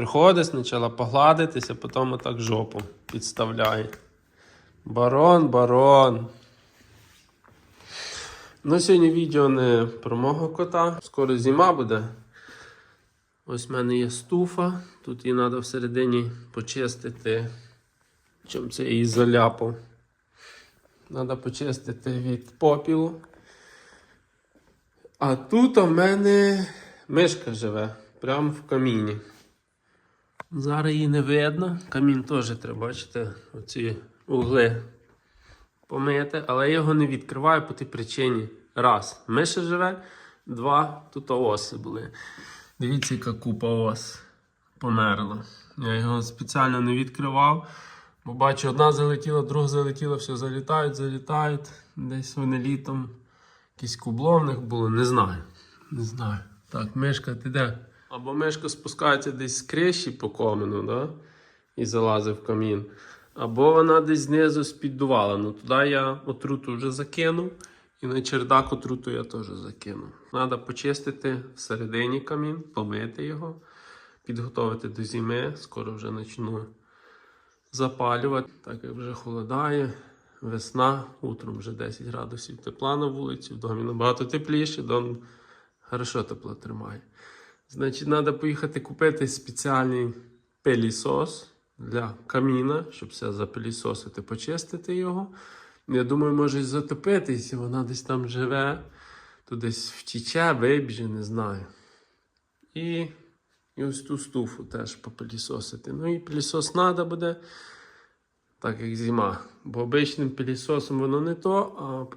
Приходить спочатку погладитися, потім отак жопу підставляє. Барон, барон. Ну, сьогодні відео не про мого кота. Скоро зима буде. Ось в мене є стуфа. Тут її треба всередині почистити. Чим це її заляпав. Треба почистити від попілу. А тут у мене мишка живе, прямо в каміні. Зараз її не видно. Камін теж треба бачити, оці угли помити, але я його не відкриваю по тій причині. Раз, миша живе, два, тут оси були. Дивіться, яка купа ос померла. Я його спеціально не відкривав. Бо бачу, одна залетіла, друга залетіла, все залітають, залітають. Десь вони літом. Якісь кубло в них було, не знаю. Не знаю. Так, мишка, ти де? Або мишка спускається десь з криші по комену, да? і залазить в камін. Або вона десь знизу спіддувала. Ну туди я отруту вже закинув. І на чердак отруту я теж закинув. Треба почистити всередині камін, помити його, підготувати до зими. Скоро вже почну запалювати, так як вже холодає. Весна, утром вже 10 градусів тепла на вулиці, в домі набагато тепліше, дом хорошо тепло тримає. Значить, треба поїхати купити спеціальний пилісос для каміна, щоб все запилісосити, почистити його. Я думаю, може затопитись, вона десь там живе, то десь втіче, вибіже, не знаю. І, і ось ту стуфу теж попилісосити. Ну і пилісос треба буде так як зима. Бо обичним пилісосом воно не то, а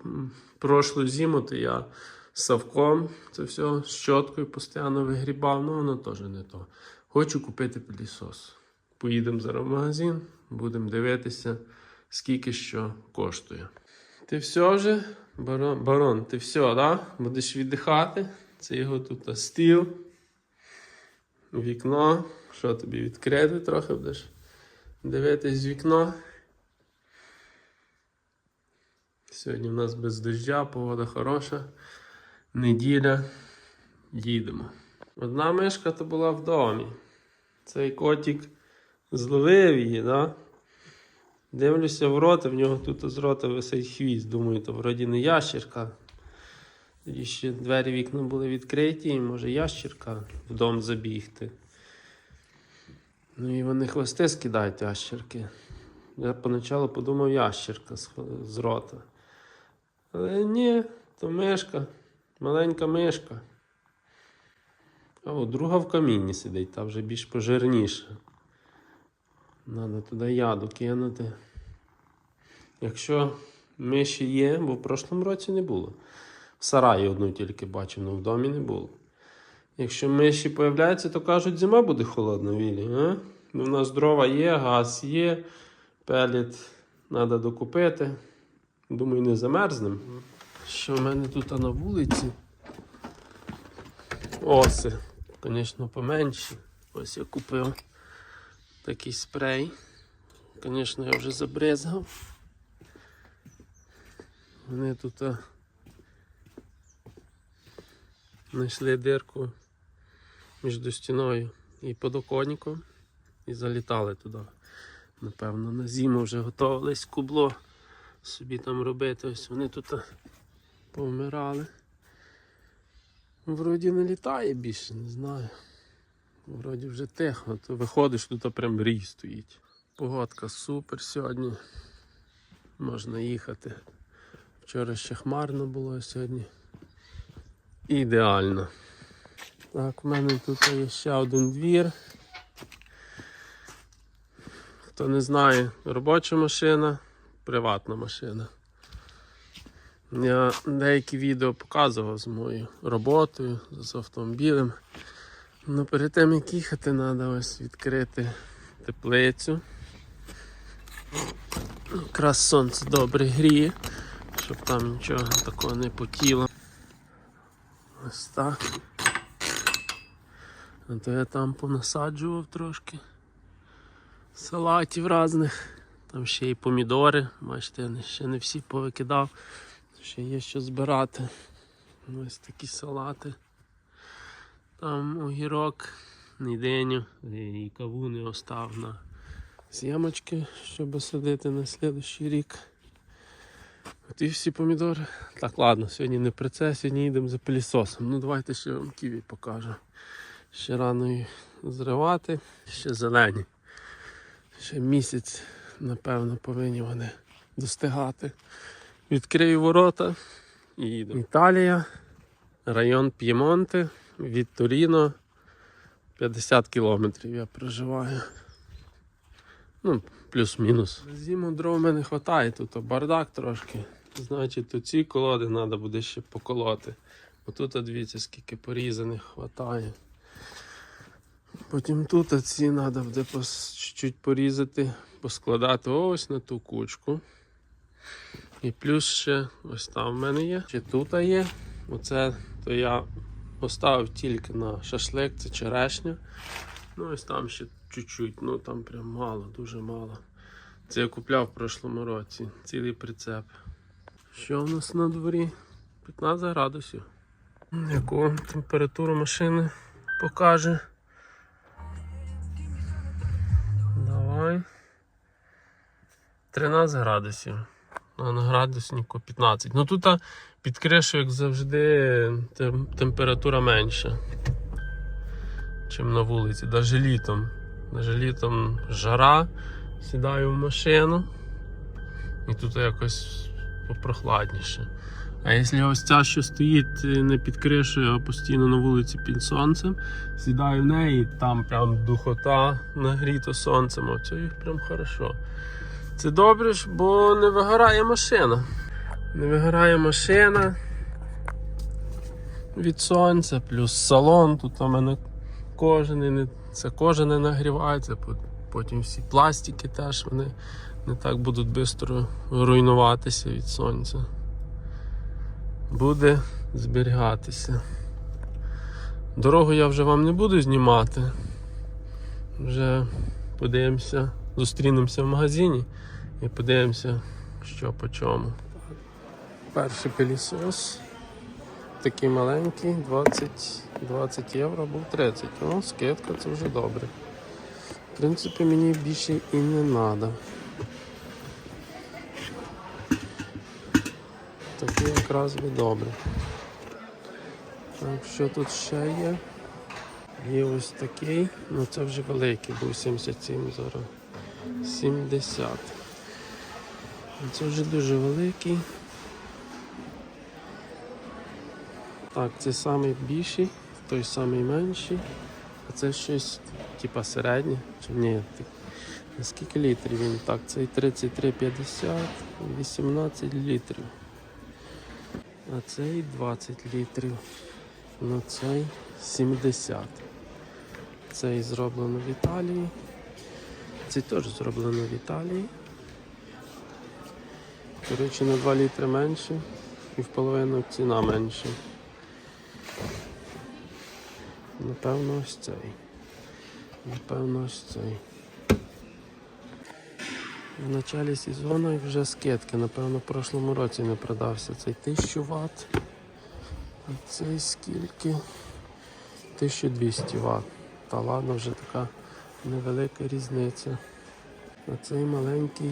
прошлу зиму то я з совком це все з щоткою постійно вигрібав, ну воно теж не то. Хочу купити пилісос. Поїдемо зараз в магазин, будемо дивитися, скільки що коштує. Ти все вже, барон, барон ти все, да? Будеш віддихати. Це його тут стіл, вікно. Що тобі відкрити трохи будеш? Дивитись в вікно. Сьогодні в нас без дождя, погода хороша. Неділя. Їдемо. Одна мишка то була в домі. Цей котик зловив її, да? Дивлюся в рота, в нього тут з рота висить хвіст. Думаю, то вроді не ящерка. Тоді ще двері вікна були відкриті, і може ящерка в дом забігти. Ну і вони хвости скидають ящерки. Я поначалу подумав ящерка з, рота. Але ні, то мишка, маленька мишка. А от друга в камінні сидить, та вже більш пожирніша. Надо туди яду кинути. Якщо миші є, бо в прошлому році не було. В сараї одну тільки бачив, але в домі не було. Якщо миші появляються, то кажуть, зима буде холодна, Вілі. А? Ну, У нас дрова є, газ є, пеліт треба докупити. Думаю, не замерзнем. Що в мене тут на вулиці? Оси, звісно, поменші. Ось я купив такий спрей. Звісно, я вже забризгав. Вони тут знайшли дирку між стіною і подоконником і залітали туди. Напевно, на зиму вже готувались кубло собі там робити. Ось вони тут повмирали. Вроді не літає більше, не знаю. Вроді вже тихо, то виходиш, тут прям рій стоїть. Погодка супер сьогодні. Можна їхати. Вчора ще хмарно було, сьогодні ідеально. Так, в мене тут є ще один двір. Хто не знає, робоча машина, приватна машина. Я деякі відео показував з моєю роботою, з автомобілем. Ну, перед тим як їхати, треба ось відкрити теплицю. Якраз сонце добре гріє, щоб там нічого такого не потіло. Ось так. А то я там понасаджував трошки салатів різних. Там ще й помідори, бачите, я ще не всі повикидав. Ще є що збирати. Ось такі салати. Там огірок і диню, і кавуни остав на сімочки, щоб садити на слідущий рік. От і всі помідори. Так, ладно, сьогодні не про це, сьогодні йдемо за пилісосом. Ну давайте ще вам ківі покажу. Ще рано їх зривати, ще зелені. Ще місяць, напевно, повинні вони достигати. Відкрию ворота і їду. Італія, район П'ємонте, від Туріно 50 кілометрів я проживаю. Ну, плюс-мінус. Зиму дров мене вистачає, тут бардак трошки. Значить, оці колоди треба буде ще поколоти. Отут, от дивіться, скільки порізаних вистачає. Потім тут оці треба буде чуть-чуть порізати, поскладати ось на ту кучку. І плюс ще ось там в мене є. Чи тут є. Оце то я поставив тільки на шашлик, це черешня. Ну ось там ще чуть-чуть, ну там прям мало, дуже мало. Це я купляв в прошлому році, цілий прицеп. Що в нас на дворі? 15 градусів. Яку температуру машини покаже? Давай. 13 градусів. А на градуснику 15. Ну тут під кришею, як завжди, температура менша, ніж на вулиці. Навіть літом. Навіть літом жара. Сідаю в машину. І тут якось попрохладніше. А якщо ось ця, що стоїть не під кришею, а постійно на вулиці під сонцем, сідаю в неї, там прям духота нагріто сонцем, оце їх прям хорошо. Це добре, бо не вигорає машина. Не вигорає машина від сонця, плюс салон. Тут у мене кожен, це кожен не нагрівається. Потім всі пластики теж вони не так будуть швидко руйнуватися від сонця. Буде зберігатися. Дорогу я вже вам не буду знімати. Вже подивимося, зустрінемося в магазині і подивимося, що по чому. Перший пилісос. Такий маленький, 20, 20 євро, був 30. Ну, скидка це вже добре. В принципі, мені більше і не треба. Такий якраз би добре. Так, що тут ще є? Є ось такий, ну це вже великий, був 77 зараз. 70. Це вже дуже великий. Так, це самий більший, той самий менший. А це щось типа середнє. Чи ні? на Скільки літрів він? Так, цей 33,50, 18 літрів. А цей 20 літрів. Ну цей 70. Цей зроблено в Італії. Цей теж зроблено в Італії. Коротше, на 2 літри менше і в половину ціна менша. Напевно, ось цей. Напевно, ось цей. В началі сезону вже скидки. Напевно, в прошлому році не продався цей 1000 Вт. А цей скільки? 1200 Вт. Та ладно, вже така невелика різниця. А цей маленький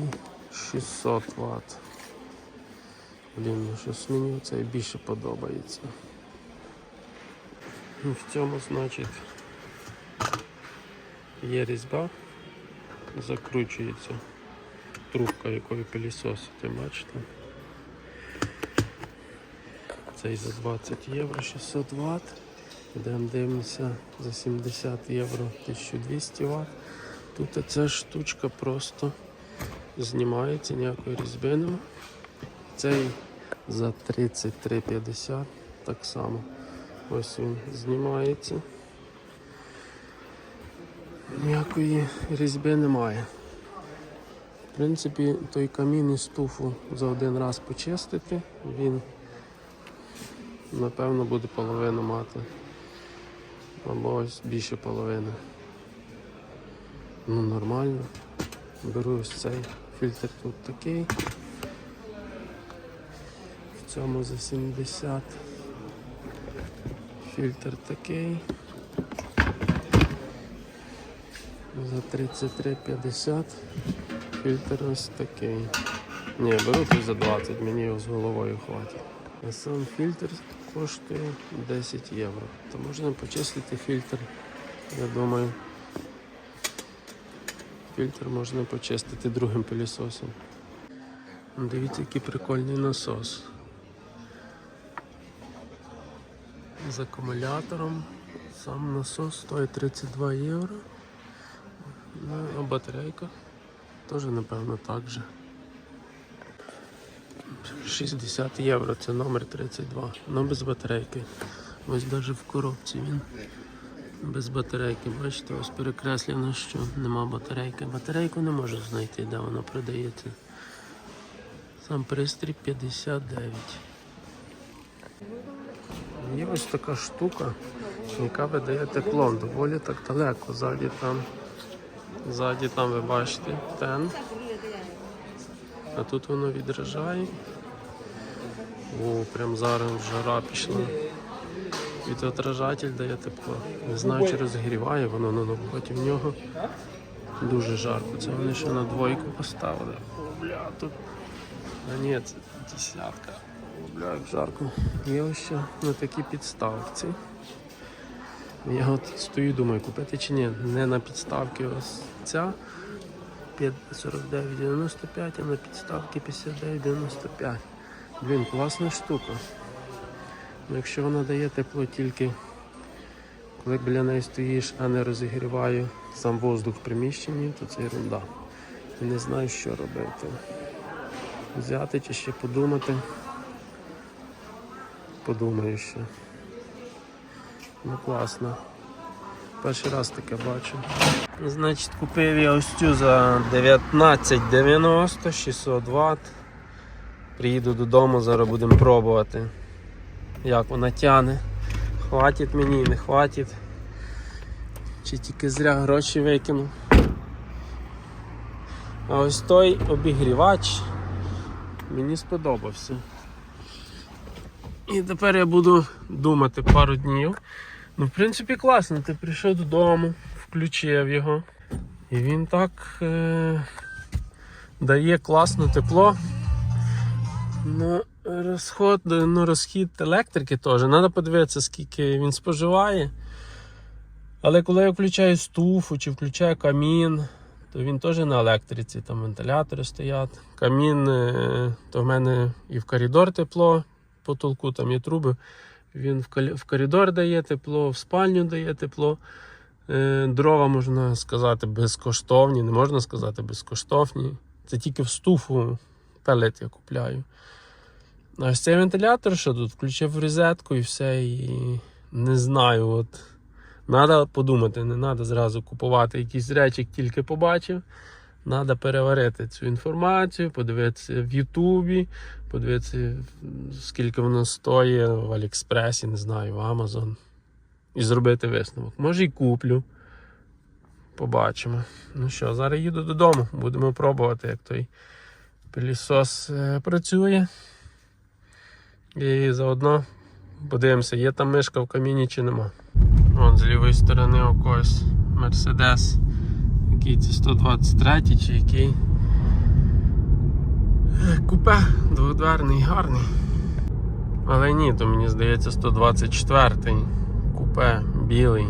600 Вт. Блін, ну щось мені цей більше подобається. Ну, В цьому, значить, є різьба, закручується трубка, якою пилісосити, бачите? Цей за 20 євро 600 Вт. Йдемо дивимося за 70 євро 1200 Вт. Тут ця штучка просто знімається, ніякої різьби нема. Цей за 33,50 так само. Ось він знімається. Ніякої різьби немає. В принципі, той камін і стуфу за один раз почистити, він напевно буде половину мати. Або ось більше половини. Ну, нормально. Беру ось цей фільтр тут такий. В цьому за 70. Фільтр такий. За 33,50 фільтр ось такий. Ні, беру той за 20, мені його з головою хватить. А сам фільтр коштує 10 євро. То можна почистити фільтр, я думаю. Фільтр можна почистити другим пилісосом. Дивіться, який прикольний насос. З акумулятором. Сам насос стоїть 32 євро. Ну, а батарейка теж, напевно, так же. 60 євро, це номер 32. Ну без батарейки. Ось навіть в коробці він. Без батарейки. Бачите, ось перекреслено, що нема батарейки. Батарейку не можу знайти, де вона продається. Сам пристрій 59. Є ось така штука, яка видає тепло. Доволі так далеко. Ззаді там, ззаді там ви бачите тен. А тут воно відражає. О, прям зараз жара пішла. Відотражатель дає тепло. Не знаю, чи розгріває воно, але проти нього дуже жарко. Це вони ще на двойку поставили. О, бля, тут. А ні, це десятка. О, бля, як жарко. Є ось ще на такій підставці. Я от стою, думаю, купити чи ні. Не на підставці ось ця 49,95, а на підставці 59,95. Блін, класна штука. Ну, Якщо вона дає тепло тільки коли біля неї стоїш, а не розігріває сам воздух в приміщенні, то це ерунда. І не знаю, що робити. Взяти чи ще подумати. Подумаю ще. Ну класно. Перший раз таке бачу. Значить, купив я ось цю за 19,90 600 Вт. Приїду додому, зараз будемо пробувати, як вона тяне. Хватить мені, не хватить. Чи тільки зря гроші викину. А ось той обігрівач мені сподобався. І тепер я буду думати пару днів. Ну, в принципі, класно. Ти прийшов додому, включив його. І він так е- дає класне тепло. Ну, розход, ну, розхід електрики теж. Треба подивитися, скільки він споживає. Але коли я включаю стуфу чи включаю камін, то він теж на електриці, там вентилятори стоять. Камін, е, то в мене і в коридор тепло, потолку там є труби. Він в коридор дає тепло, в спальню дає тепло. Е, Дрова, можна сказати, безкоштовні, не можна сказати безкоштовні. Це тільки в стуфу пелет я купляю. А ось цей вентилятор, що тут, включив розетку і все. І не знаю, от. Треба подумати, не треба зразу купувати якісь речі, як тільки побачив. Треба переварити цю інформацію, подивитися в Ютубі, подивитися, скільки воно стоїть в Аліекспресі, не знаю, в Амазон. І зробити висновок. Може і куплю. Побачимо. Ну що, зараз їду додому, будемо пробувати, як той пилісос е, працює. І заодно подивимося, є там мишка в каміні чи нема. Вон з лівої сторони у когось Мерседес. Який це 123 чи який. Е, Купе дводверний, гарний. Але ні, то мені здається 124 купе білий.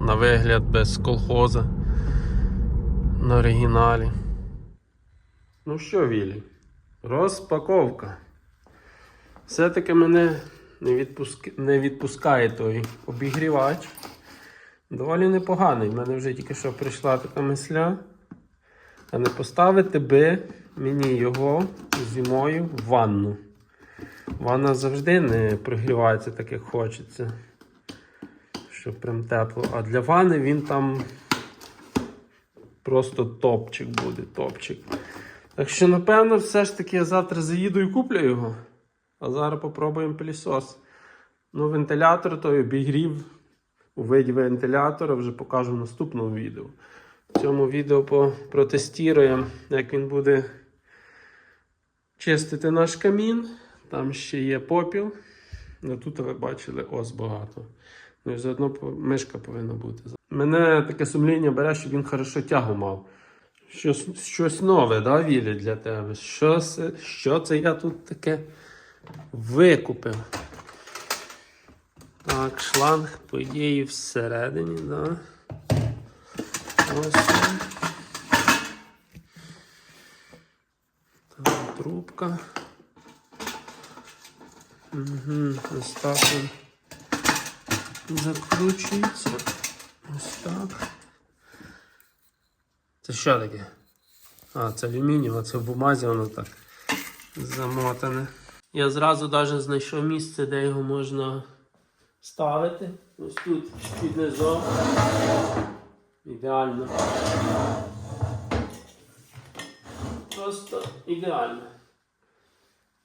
На вигляд без колхоза. На оригіналі. Ну що, Вілі? Розпаковка. Все-таки мене не, відпуск... не відпускає той обігрівач. Доволі непоганий. У мене вже тільки що прийшла така мисля. А не поставити би мені його зимою в ванну. Ванна завжди не прогрівається так, як хочеться. Щоб прям тепло. А для ванни він там просто топчик буде, топчик. Так що, напевно, все ж таки я завтра заїду і куплю його. А зараз попробуємо пилісос. Ну, вентилятор той обігрів у виді вентилятора вже покажу в наступному відео. В цьому відео протестуємо, як він буде чистити наш камін. Там ще є попіл. Ну, тут ви бачили ос багато. Ну і заодно мишка повинна бути. Мене таке сумління бере, щоб він хорошо тягу мав. Щось, щось нове, да, Вілі, для тебе? Що це, що це я тут таке викупив? Так, шланг, по всередині, да. Ось. Так, трубка. Угу, ось так закручується. Ось так. Це що таке? А, це алюмінієва, це в бумазі воно так замотане. Я зразу навіть знайшов місце, де його можна ставити. Ось тут під низом. Ідеально. Просто ідеально.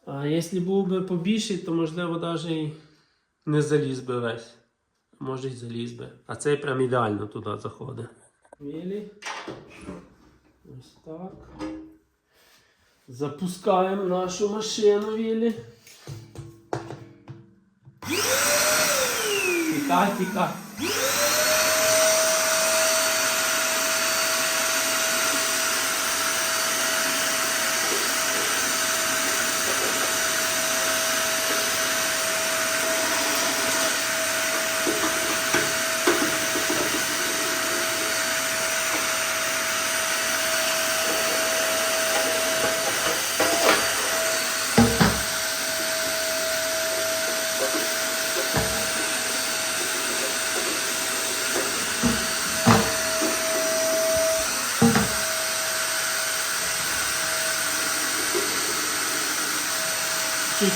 А якщо був би побільший, то можливо навіть і не заліз би весь. А Може й заліз би. А цей прям ідеально туди заходить. Вілі. Ось так. Запускаємо нашу машину, Вілі. Тікай, тікай.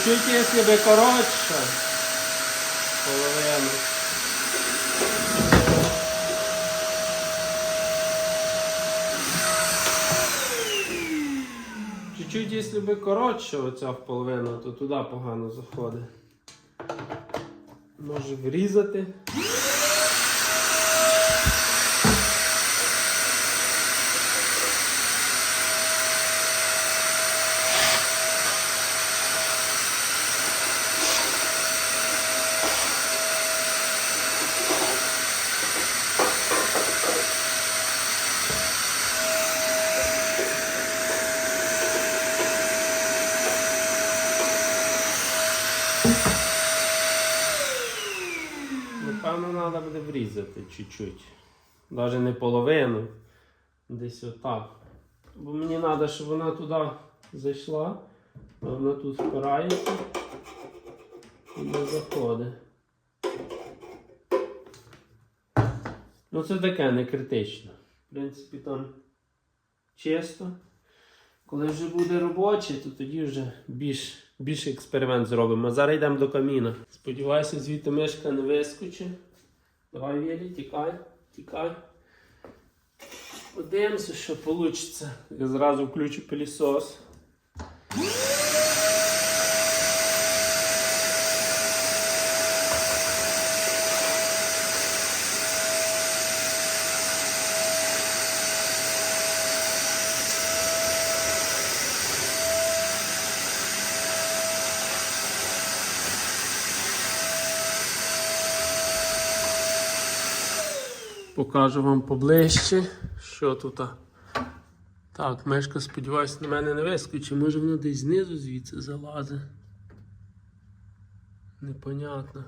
Чуть-чуть, би коротше. Половину. Чуть-чуть, якщо би коротше оця в половину, то туди погано заходить. Може врізати. Напевно, треба буде врізати чуть-чуть. Навіть не половину. Десь отак. Бо мені треба, щоб вона туди зайшла, а вона тут впирається і не заходить. Ну це таке не критично. В принципі, там чисто. Коли вже буде робоче, то тоді вже більш, більш експеримент зробимо. А зараз йдемо до каміна. Сподіваюся, звідти мишка не вискочить. Давай, Вілі, тікай, тікай. Подивимося, що вийде. Я зразу включу пилісос. Покажу вам поближче, що тут. Так, мешка, сподіваюся, на мене не вискочить. Може воно десь знизу звідси залазить. Непонятно.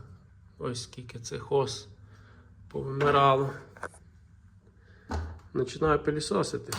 Ось скільки цих ос повимирало. Починаю пилісосити.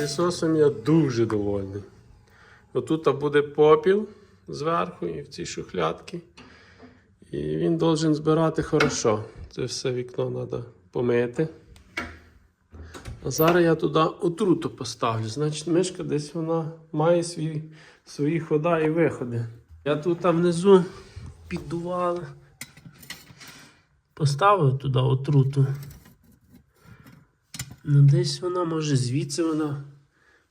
Пилісосом я дуже довольний. Отут буде попіл зверху і в цій шухлядці. І він должен збирати хорошо. Це все вікно треба помити. А зараз я туди отруту поставлю. Значить, мишка десь вона має свій, свої хода і виходи. Я тут внизу піддувала. Поставив туди отруту. Ну, десь вона, може, звідси вона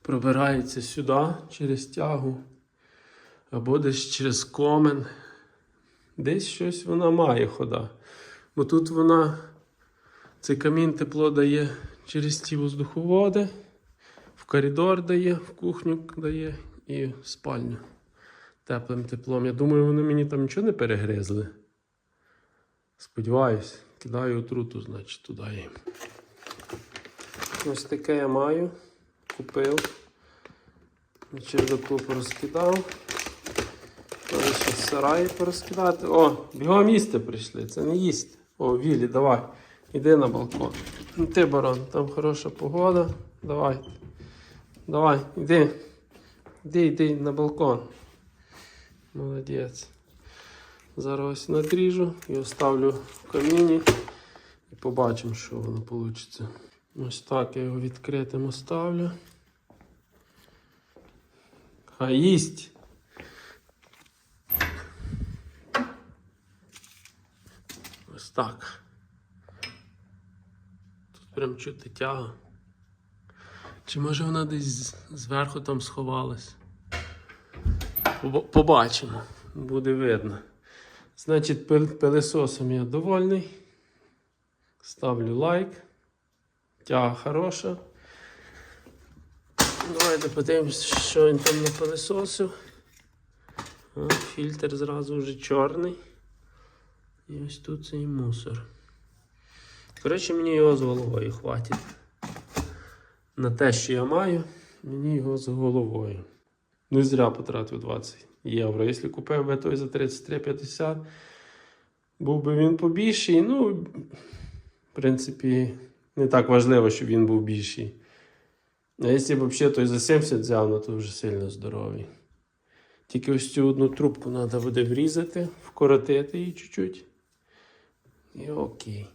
пробирається сюди через тягу. Або десь через комен. Десь щось вона має хода. Бо тут вона, цей камін тепло дає через ті воздуховоди, в коридор дає, в кухню дає і в спальню теплим теплом. Я думаю, вони мені там нічого не перегризли. Сподіваюсь, кидаю отруту, значить, туди їм. Ось таке я маю. Купив. Чердаку порозкидав. Треба ще сараї порозкидати. О, бігом їсти прийшли, це не їсти. О, Вілі, давай. Іди на балкон. Ну ти, барон, там хороша погода. Давай. Давай, іди. Іди, йди на балкон. Молодець. Зараз ось надріжу і оставлю в каміні. І побачимо, що воно вийде. Ось так я його відкритим оставлю. Хай їсть. Ось так. Тут прям чути тяга. Чи може вона десь зверху там сховалась? Побачимо. Буде видно. Значить, пил- пилисосом я довольний. Ставлю лайк. Тяга хороша. Давайте подивимось, що він там напилисосив. Фільтр зразу вже чорний. І ось тут цей мусор. Коротше, мені його з головою хватить. На те, що я маю, мені його з головою. Не зря потратив 20 євро. Якщо купив би той за 33,50, був би він побільший. Ну, в принципі, не так важливо, щоб він був більший. А якщо б взагалі той за 70 взяв, ну, то вже сильно здоровий. Тільки ось цю одну трубку треба буде врізати, вкоротити її чуть-чуть. І окей.